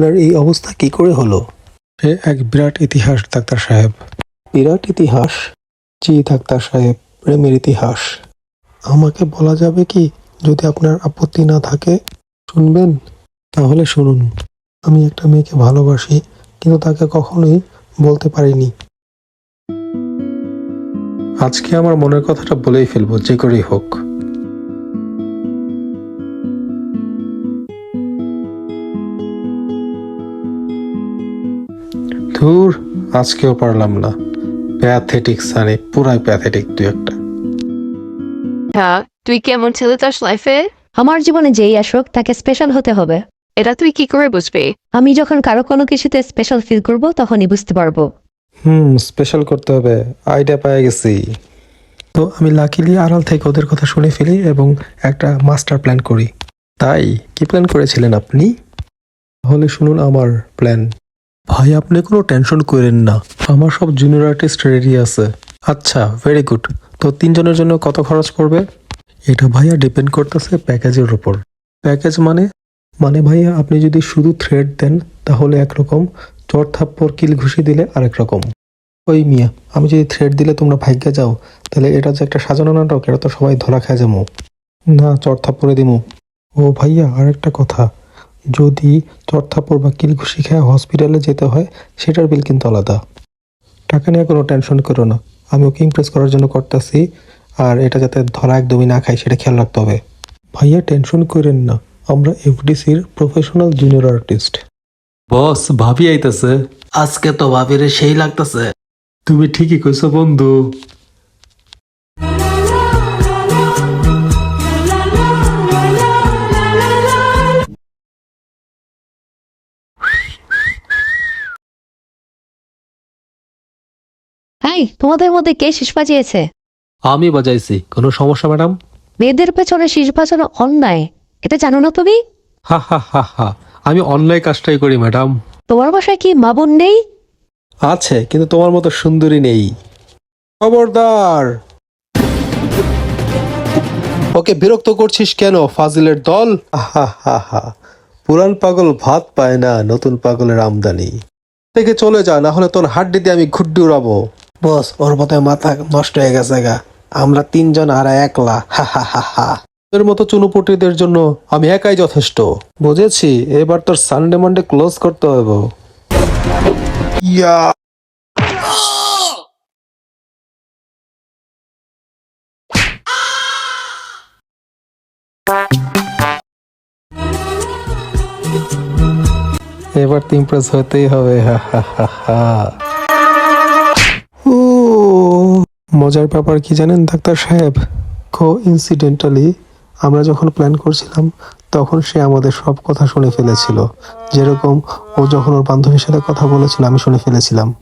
আপনার এই অবস্থা কি করে হলো? সে এক বিরাট ইতিহাস ডাক্তার সাহেব। বিরাট ইতিহাস? জি ডাক্তার সাহেব প্রেমের ইতিহাস। আমাকে বলা যাবে কি যদি আপনার আপত্তি না থাকে শুনবেন? তাহলে শুনুন। আমি একটা মেয়েকে ভালোবাসি কিন্তু তাকে কখনোই বলতে পারিনি। আজকে আমার মনের কথাটা বলেই ফেলব যে করেই হোক। ধুর আজকেও পারলাম না। প্যাথেটিক সানি পুরাই প্যাথেটিক তুই একটা। হ্যাঁ তুই কেমন ছেলে তার লাইফে আমার জীবনে যেই আসুক তাকে স্পেশাল হতে হবে। এটা তুই কি করে বুঝবি? আমি যখন কারও কোনো কিছুতে স্পেশাল ফিল করব তখনই বুঝতে পারব। হুম স্পেশাল করতে হবে। আইডিয়া পেয়ে গেছি। তো আমি লাকিলি আড়াল থেকে ওদের কথা শুনে ফেলি এবং একটা মাস্টার প্ল্যান করি। তাই কি প্ল্যান করেছিলেন আপনি? তাহলে শুনুন আমার প্ল্যান ভাই, আপনি কোনো টেনশন করেন না। আমার সব জুনিয়র আর্টিস্ট রেডি আছে। আচ্ছা ভেরি গুড তো তিনজনের জন্য কত খরচ পড়বে? এটা ভাইয়া ডিপেন্ড করতেছে প্যাকেজের উপর। প্যাকেজ মানে? মানে ভাইয়া, আপনি যদি শুধু থ্রেড দেন, তাহলে একরকম চর থাপ্পড়, কিল ঘুষি দিলে আরেক রকম। ওই মিয়া, আমি যদি থ্রেড দিলে তোমরা ভাগ্যে যাও, তাহলে এটা যে একটা সাজানো নাটক, এটা তো সবাই ধরা খায় যাব না, চর থাপ্পড়ে দিমু। ও ভাইয়া, আরেকটা কথা। যদি চর বা কিল ঘুষি খেয়ে হসপিটালে যেতে হয় সেটার বিল কিন্তু আলাদা। টাকা নিয়ে কোনো টেনশন করো না। আমি ওকে ইমপ্রেস করার জন্য করতেছি আর এটা যাতে ধরা একদমই না খাই সেটা খেয়াল রাখতে হবে। ভাইয়া টেনশন করেন না। আমরা এফডিসির প্রফেশনাল জুনিয়র আর্টিস্ট বস ভাবি আইতাছে। আজকে তো ভাবিরে সেই লাগতেছে। তুমি ঠিকই কইছো বন্ধু। তোমাদের মধ্যে কে শীষ বাজিয়েছে? আমি বাজাইছি। কোনো সমস্যা ম্যাডাম? মেয়েদের পেছনে শীষ বাজানো অন্যায়। এটা জানো না তুমি? হা হা হা হা। আমি অন্যায় কাজটাই করি ম্যাডাম। তোমার বাসায় কি মা বোন নেই? আছে কিন্তু তোমার মতো সুন্দরী নেই। খবরদার! ওকে বিরক্ত করছিস কেন ফাজিলের দল? আহা হা হা পুরান পাগল ভাত পায় না নতুন পাগলের আমদানি। থেকে চলে যা না হলে তোর হাড্ডি দিয়ে আমি ঘুড্ডি উড়াবো। বস ওর মতো মাথা নষ্ট হয়ে গেছে গা। আমরা তিনজন আর একলা। হা হা হা হা। তোর মতো চুনুপুটিদের জন্য আমি একাই যথেষ্ট। বুঝেছি? এবার তোর সানডে মানডে ক্লোজ করতে হবে ইয়া। এবার তো ইমপ্রেস হতেই হবে। হা হা হা হা। মজার ব্যাপার কি জানেন, ডাক্তার সাহেব? কো ইনসিডেন্টালি আমরা যখন প্ল্যান করছিলাম, তখন সে আমাদের সব কথা শুনে ফেলেছিল। যেরকম ও যখন ওর বান্ধবীর সাথে কথা বলেছিল, আমি শুনে ফেলেছিলাম।